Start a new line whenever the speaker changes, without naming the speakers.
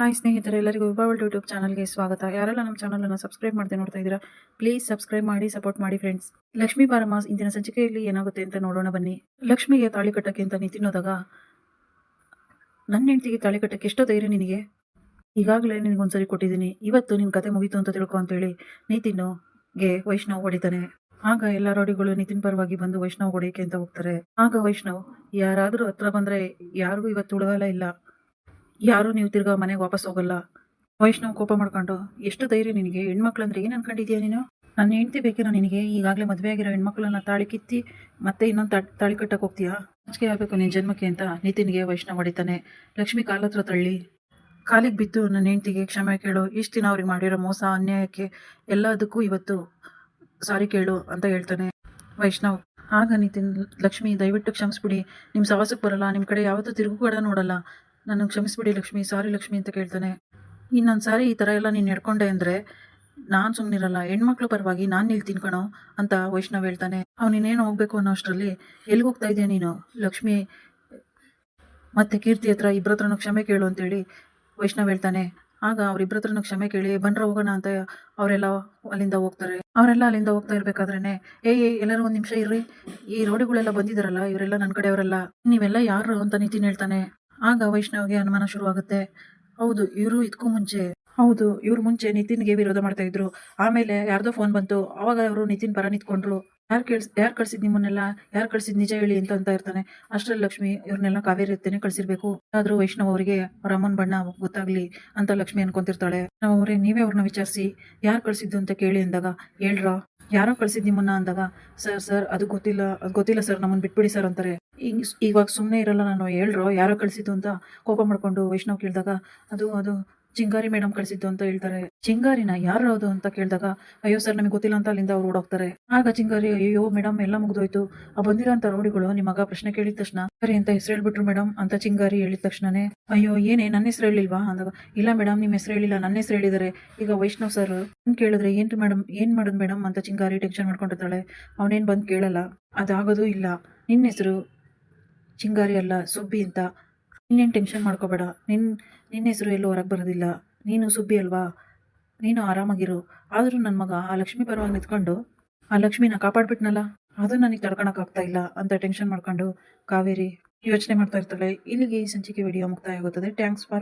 Hi ಸ್ನೇಹಿತರೆ, ಎಲ್ಲರಿಗೂ ವಿಭಾವಲ್ YouTube ಚಾನಲ್ಗೆ ಸ್ವಾಗತ. ಯಾರೆಲ್ಲ ನಮ್ಮ ಚಾನಲನ್ನು ಸಬ್ಸ್ಕ್ರೈಬ್ ಮಾಡದೆ ನೋಡ್ತಾ ಇದ್ದೀರಾ ಪ್ಲೀಸ್ ಸಬ್ಸ್ಕ್ರೈಬ್ ಮಾಡಿ ಸಪೋರ್ಟ್ ಮಾಡಿ ಫ್ರೆಂಡ್ಸ್ ಲಕ್ಷ್ಮೀ ಬಾರಮಾಸ್ ಇಂದಿನ ಸಂಚಿಕೆಯಲ್ಲಿ ಏನಾಗುತ್ತೆ ಅಂತ ನೋಡೋಣ ಬನ್ನಿ. ಲಕ್ಷ್ಮಿಗೆ ತಾಳಿ ಕಟ್ಟಕ್ಕೆ ಅಂತ ನಿತಿನ್ ಹೋದಾಗ ನನ್ನ ಹೆಂಡತಿಗೆ ತಾಳಿ ಕಟ್ಟಕ್ಕೆ ಎಷ್ಟೋ ಧೈರ್ಯ ನಿನಗೆ. ಈಗಾಗಲೇ ನಿನಗೊಂದ್ಸರಿ ಕೊಟ್ಟಿದ್ದೀನಿ. ಇವತ್ತು ನಿನ್ನ ಕತೆ ಮುಗೀತು ಅಂತ ತಿಳ್ಕೊ ಅಂತೇಳಿ ನಿತಿನ್ಗೆ ವೈಷ್ಣವ್ ಹೊಡಿತಾನೆ. ಆಗ ಎಲ್ಲ ರೋಡಿಗಳು ನಿತಿನ್ ಪರವಾಗಿ ಬಂದು ವೈಷ್ಣವ್ ಹೊಡಿಯಕ್ಕೆ ಅಂತ ಹೋಗ್ತಾರೆ. ಆಗ ವೈಷ್ಣವ್, ಯಾರಾದರೂ ಹತ್ರ ಬಂದರೆ ಯಾರಿಗೂ ಇವತ್ತು ಉಳುವಲ್ಲ ಇಲ್ಲ. ಯಾರು ನೀವು ತಿರ್ಗಾ ಮನೆಗೆ ವಾಪಸ್ ಹೋಗಲ್ಲ. ವೈಷ್ಣವ್ ಕೋಪ ಮಾಡ್ಕೊಂಡು, ಎಷ್ಟು ಧೈರ್ಯ ನಿನಗೆ, ಹೆಣ್ಮಕ್ಳಂದ್ರೆ ಏನು ಅನ್ಕೊಂಡಿದ್ಯಾ ನೀನು? ನನ್ನ ಹೆಂಡತಿ ಬೇಕಿರೋ ನಿನಗೆ, ಈಗಾಗಲೇ ಮದುವೆ ಆಗಿರೋ ಹೆಣ್ಮಕ್ಳನ್ನ ತಾಳಿ ಕಿತ್ತಿ, ಮತ್ತೆ ಇನ್ನೊಂದು ತಾ, ತಾಳಿ ಕಟ್ಟಕ್ಕೆ ಹೋಗ್ತೀಯಾ? ನಾಚಿಕೆ ಆಗಬೇಕು ನಿನ್ನ ಜನ್ಮಕ್ಕೆ ಅಂತ ನಿತಿನ್ಗೆ ವೈಷ್ಣವ್ ಹೊಡಿತಾನೆ. ಲಕ್ಷ್ಮಿ ಕಾಲ ಹತ್ರ ತಳ್ಳಿ, ಕಾಲಿಗೆ ಬಿದ್ದು ನನ್ನ ಹೆಂಡತಿಗೆ ಕ್ಷಮೆ ಕೇಳು, ಇಷ್ಟು ದಿನ ಅವ್ರಿಗೆ ಮಾಡಿರೋ ಮೋಸ, ಅನ್ಯಾಯಕ್ಕೆ ಎಲ್ಲದಕ್ಕೂ ಇವತ್ತು ಸಾರಿ ಕೇಳು ಅಂತ ಹೇಳ್ತಾನೆ ವೈಷ್ಣವ್. ಆಗ ನಿತಿನ್, ಲಕ್ಷ್ಮಿ ದಯವಿಟ್ಟು ಕ್ಷಮಿಸ್ಬಿಡಿ ನಿಮ್ಮ ಸವಾಸಕ್ಕೆ ಬರಲ್ಲ ನಿಮ್ಮ ಕಡೆ ಯಾವತ್ತೂ ತಿರುಗು ಕೂಡ ನೋಡಲ್ಲ. ನನಗೆ ಕ್ಷಮಿಸ್ಬಿಡಿ ಲಕ್ಷ್ಮಿ. ಸಾರಿ ಲಕ್ಷ್ಮಿ ಅಂತ ಕೇಳ್ತಾನೆ. ಇನ್ನೊಂದು ಸಾರಿ ಈ ಥರ ಎಲ್ಲ ನೀನು ನಡ್ಕೊಂಡೆ ಅಂದರೆ ನಾನು ಸುಮ್ಮನಿರಲ್ಲ ಹೆಣ್ಮಕ್ಳು ಪರವಾಗಿ ನಾನು ನಿಲ್ತೀನಿ ಕಣೋ ಅಂತ ವೈಷ್ಣವ್ ಹೇಳ್ತಾನೆ. ಅವನಿನ್ನೇನು ಹೋಗ್ಬೇಕು ಅನ್ನೋ ಅಷ್ಟರಲ್ಲಿ ಎಲ್ಲಿಗೆ ಹೋಗ್ತಾ ಇದೆಯಾ ನೀನು? ಲಕ್ಷ್ಮಿ ಮತ್ತೆ ಕೀರ್ತಿ ಹತ್ರ ಇಬ್ಬರ ಹತ್ರನೂ ಕ್ಷಮೆ ಕೇಳು ಅಂತೇಳಿ ವೈಷ್ಣವ್ ಹೇಳ್ತಾನೆ. ಆಗ ಅವ್ರಿಬ್ಬರ ಹತ್ರನೂ ಕ್ಷಮೆ ಕೇಳಿ ಬಂದ್ರ ಹೋಗೋಣ ಅಂತ ಅವರೆಲ್ಲ ಅಲ್ಲಿಂದ ಹೋಗ್ತಾರೆ. ಅವರೆಲ್ಲ ಅಲ್ಲಿಂದ ಹೋಗ್ತಾ ಇರ್ಬೇಕಾದ್ರೇನೆ? ಏ ಏಯ್, ಎಲ್ಲರೂ ಒಂದು ನಿಮಿಷ ಇರ್ರಿ. ಈ ರೋಡಿಗಳೆಲ್ಲ ಬಂದಿದ್ದಾರಲ್ಲ ಇವರೆಲ್ಲ ನನ್ನ ಕಡೆಯವರೆಲ್ಲ. ನೀವೆಲ್ಲ ಯಾರು ಅಂತ ನಿತಿನ್ ಹೇಳ್ತಾನೆ. ಆಗ ವೈಷ್ಣವಿಗೆ ಅನುಮಾನ ಶುರುವಾಗುತ್ತೆ. ಹೌದು, ಇವರು ಇದಕ್ಕೂ ಮುಂಚೆ. ಹೌದು, ಇವ್ರು ಮುಂಚೆ ನಿತಿನ್ಗೆ ವಿರೋಧ ಮಾಡ್ತಾ ಇದ್ರು. ಆಮೇಲೆ ಯಾರ್ದೋ ಫೋನ್ ಬಂತು. ಅವಾಗ ಅವರು ನಿತಿನ್ ಪರ ನಿಂತ್ಕೊಂಡ್ರು. ಯಾರು ಕೇಳಿಸ್, ಯಾರು ಕಳ್ಸಿದ್ ನಿಮ್ಮನ್ನೆಲ್ಲ? ಯಾರು ಕಳ್ಸಿದ್ ನಿಜ ಹೇಳಿ ಅಂತ ಅಂತ ಇರ್ತಾನೆ. ಅಷ್ಟ್ರಲ್ಲಿ ಲಕ್ಷ್ಮಿ ಇವ್ರನ್ನೆಲ್ಲ ಕಾವೇರಿ ಹತ್ತೇನೆ ಕಳ್ಸಿರ್ಬೇಕು. ಆದ್ರೂ ವೈಷ್ಣವ್ ಅವರಿಗೆ ಅವ್ರ ಅಮ್ಮನ ಬಣ್ಣ ಗೊತ್ತಾಗ್ಲಿ ಅಂತ ಲಕ್ಷ್ಮಿ ಅನ್ಕೊಂತಿರ್ತಾಳೆ. ನಾವು ಅವ್ರೆ, ನೀವೇ ಅವ್ರನ್ನ ವಿಚಾರಿಸಿ. ಯಾರು ಕಳ್ಸಿದ್ದು ಅಂತ ಕೇಳಿ ಅಂದಾಗ, ಹೇಳ್ರ? ಯಾರೋ ಕಳ್ಸಿದ್ ನಿಮ್ಮನ್ನ ಅಂದಾಗ, ಸರ್ ಸರ್, ಅದು ಗೊತ್ತಿಲ್ಲ ಅದು ಗೊತ್ತಿಲ್ಲ ಸರ್ ನಮ್ಮನ್ನ ಬಿಟ್ಬಿಡಿ ಸರ್ ಅಂತಾರೆ. ಈಗ ಇವಾಗ ಸುಮ್ಮನೆ ಇರಲ್ಲ ನಾನು, ಹೇಳ್ರೋ? ಯಾರೋ ಕಳಿಸಿದ್ದು ಅಂತ ಕೋಪ ಮಾಡ್ಕೊಂಡು ವೈಷ್ಣವ್ ಕೇಳಿದಾಗ, ಅದು ಅದು ಚಿಂಗಾರಿ ಮೇಡಮ್ ಕಳಿಸಿದ್ದು ಅಂತ ಹೇಳ್ತಾರೆ. ಚಿಂಗಾರಿನ? ಯಾರು ಅದು ಅಂತ ಕೇಳಿದಾಗ, ಅಯ್ಯೋ ಸರ್, ನಮಗೆ ಗೊತ್ತಿಲ್ಲ ಅಂತ ಅಲ್ಲಿಂದ ಅವ್ರು ಓಡೋಗ್ತಾರೆ. ಆಗ ಚಿಂಗಾರಿ ಅಯ್ಯೋ ಮೇಡಮ್ ಎಲ್ಲ ಮುಗ್ದೋಯ್ತು. ಆ ರೌಡಿಗಳು ನಿಮ್ಮ ಮಗ ಪ್ರಶ್ನೆ ಕೇಳಿದ ತಕ್ಷಣ, ಸರಿ ಅಂತ ಹೆಸರು ಹೇಳ್ಬಿಟ್ರು ಮೇಡಮ್ ಅಂತ ಚಿಂಗಾರಿ ಹೇಳಿದ ತಕ್ಷಣನೇ, ಅಯ್ಯೋ, ಏನೇ, ನನ್ನ ಹೆಸರು ಹೇಳಿಲ್ವಾ ಅಂದಾಗ, ಇಲ್ಲ ಮೇಡಮ್ ನಿಮ್ಮ ಹೆಸರು ಹೇಳಿಲ್ಲ, ನನ್ನ ಹೆಸರು ಹೇಳಿದ್ದಾರೆ. ಈಗ ವೈಷ್ಣವ್ ಸರ್ ಕೇಳಿದ್ರೆ, ಏನ್ರಿ ಮೇಡಮ್, ಏನ್ ಮಾಡೋದು ಮೇಡಮ್ ಅಂತ ಚಿಂಗಾರಿ ಟೆನ್ಷನ್ ಮಾಡ್ಕೊಂಡಿರ್ತಾಳೆ. ಅವನೇನ್ ಬಂದು ಕೇಳಲ್ಲ. ಅದಾಗೋದು ಇಲ್ಲ. ನಿನ್ನ ಹೆಸರು? ಚಿಂಗಾರಿ ಅಲ್ಲ, ಸುಬ್ಬಿ ಅಂತ. ಇನ್ನೇನು ಟೆನ್ಷನ್ ಮಾಡ್ಕೋಬೇಡ. ನಿನ್ನ ನಿನ್ನ ಹೆಸರು ಎಲ್ಲೂ ಹೊರಗೆ ಬರೋದಿಲ್ಲ. ನೀನು ಸುಬ್ಬಿ ಅಲ್ವಾ? ನೀನು ಆರಾಮಾಗಿರು. ಆದರೂ ನನ್ನ ಮಗ ಆ ಲಕ್ಷ್ಮಿ ಪರವಾಗಿ ನಿಂತ್ಕೊಂಡು, ಆ ಲಕ್ಷ್ಮಿನ ಕಾಪಾಡ್ಬಿಟ್ನಲ್ಲ? ಅದು ನನಗೆ ತಡ್ಕೊಳಕ್ಕಾಗ್ತಾ ಇಲ್ಲ ಅಂತ ಟೆನ್ಷನ್ ಮಾಡ್ಕೊಂಡು ಕಾವೇರಿ ಯೋಚನೆ ಮಾಡ್ತಾ ಇರ್ತಾಳೆ. ಇಲ್ಲಿಗೆ ಈ ಸಂಚಿಕೆ ವಿಡಿಯೋ ಮುಕ್ತಾಯ ಆಗುತ್ತದೆ ಥ್ಯಾಂಕ್ಸ್ ಫಾರ್